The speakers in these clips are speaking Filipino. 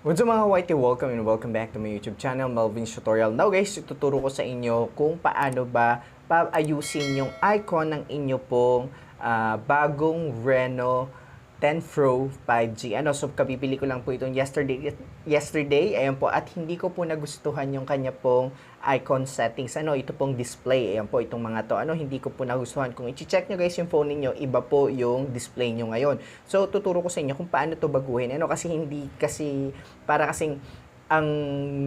What's up mga whitey? Welcome and welcome back to my YouTube channel, Melvin's Tutorial. Now guys, ituturo ko sa inyo kung paano ba paayusin yung icon ng inyo pong ah, bagong Reno 10 Pro 5G. Ano, so kapipili ko lang po itong yesterday, yesterday, ayan po, at hindi ko po nagustuhan yung kanya pong icon settings. Ano, ito pong display, ayan po, itong mga to. Ano, hindi ko po nagustuhan. Kung i-check nyo guys yung phone ninyo, iba po yung display nyo ngayon. So, tuturo ko sa inyo kung paano to baguhin. Ano, kasi hindi, kasi, para kasing, ang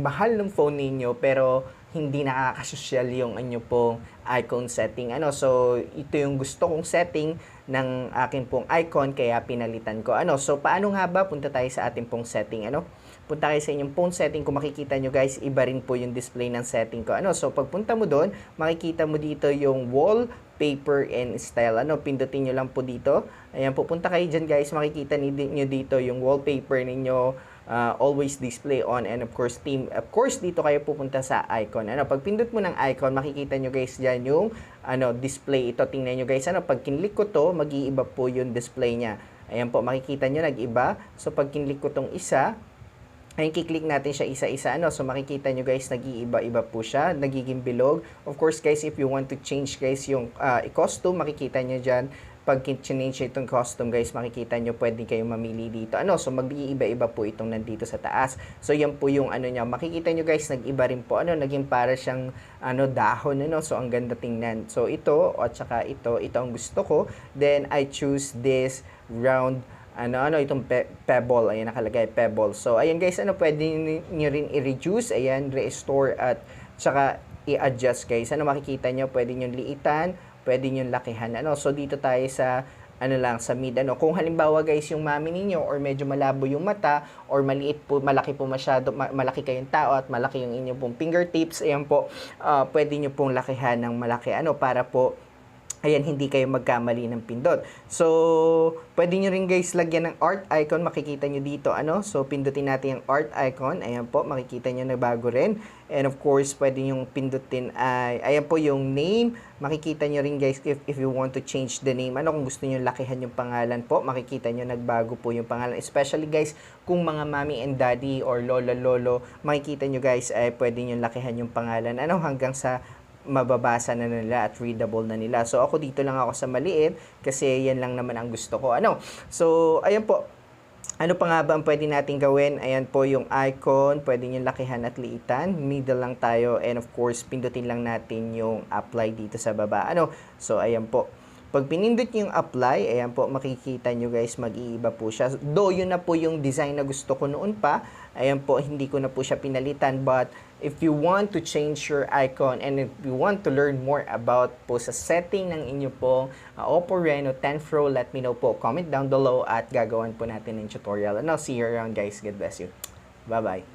mahal ng phone ninyo pero hindi nakakasosyal yung inyo pong icon setting. Ano, so ito yung gusto kong setting ng akin pong icon kaya pinalitan ko. Ano, so paano nga ba punta tayo sa ating pong setting, ano? Punta kayo sa inyong phone setting. Kung makikita nyo guys, iba rin po yung display ng setting ko. Ano, so pagpunta mo doon, makikita mo dito yung wall paper and style. Ano, pindutin nyo lang po dito. Ayan, pupunta kayo dyan guys, makikita nyo dito yung wallpaper ninyo, uh, always display on and of course team of course dito kayo pupunta sa icon ano pag pindot mo ng icon makikita nyo guys diyan yung ano display ito tingnan nyo guys ano pag kinlik ko to mag-iiba po yung display niya ayan po makikita nyo nag-iba so pag kinlik ko tong isa Ayun, kiklik natin siya isa-isa. Ano? So, makikita nyo guys, nag-iiba-iba po siya. Nagiging bilog. Of course, guys, if you want to change guys yung uh, costume, makikita nyo dyan. Pag change itong costume guys, makikita nyo pwede kayong mamili dito. Ano? So, mag-iiba-iba po itong nandito sa taas. So, yan po yung ano niya. Makikita nyo guys, nag-iba rin po. Ano? Naging para siyang ano, dahon. Ano? So, ang ganda tingnan. So, ito, at saka ito, ito ang gusto ko. Then, I choose this round ano ano itong pe- pebble ayan nakalagay pebble so ayan guys ano pwede niyo rin i-reduce ayan restore at saka i-adjust guys ano makikita niyo pwede niyo liitan pwede niyo lakihan. Ano so dito tayo sa ano lang sa mid. Ano kung halimbawa guys yung mami ninyo or medyo malabo yung mata or maliit po malaki po masyado ma- malaki kayong tao at malaki yung inyong pong fingertips ayan po uh, pwede niyo pong lakihan ng malaki ano para po ayan, hindi kayo magkamali ng pindot. So, pwede nyo rin guys lagyan ng art icon. Makikita nyo dito, ano? So, pindutin natin yung art icon. Ayan po, makikita nyo na bago rin. And of course, pwede nyo pindutin ay, ayan po yung name. Makikita nyo rin guys if, if you want to change the name. Ano kung gusto nyo lakihan yung pangalan po, makikita nyo nagbago po yung pangalan. Especially guys, kung mga mommy and daddy or lola lolo, makikita nyo guys ay pwede nyo lakihan yung pangalan. Ano hanggang sa mababasa na nila at readable na nila. So ako dito lang ako sa maliit kasi yan lang naman ang gusto ko. Ano? So ayan po. Ano pa nga ba ang pwede natin gawin? Ayan po yung icon. Pwede nyo lakihan at liitan. Middle lang tayo. And of course, pindutin lang natin yung apply dito sa baba. Ano? So ayan po. Pag pinindot nyo yung apply, ayan po, makikita nyo guys, mag-iiba po siya. Though, yun na po yung design na gusto ko noon pa. Ayan po, hindi ko na po siya pinalitan. But, if you want to change your icon and if you want to learn more about po sa setting ng inyo pong uh, Oppo Reno 10 Pro, let me know po. Comment down below at gagawan po natin ng tutorial. And I'll see you around guys. God bless you. Bye-bye.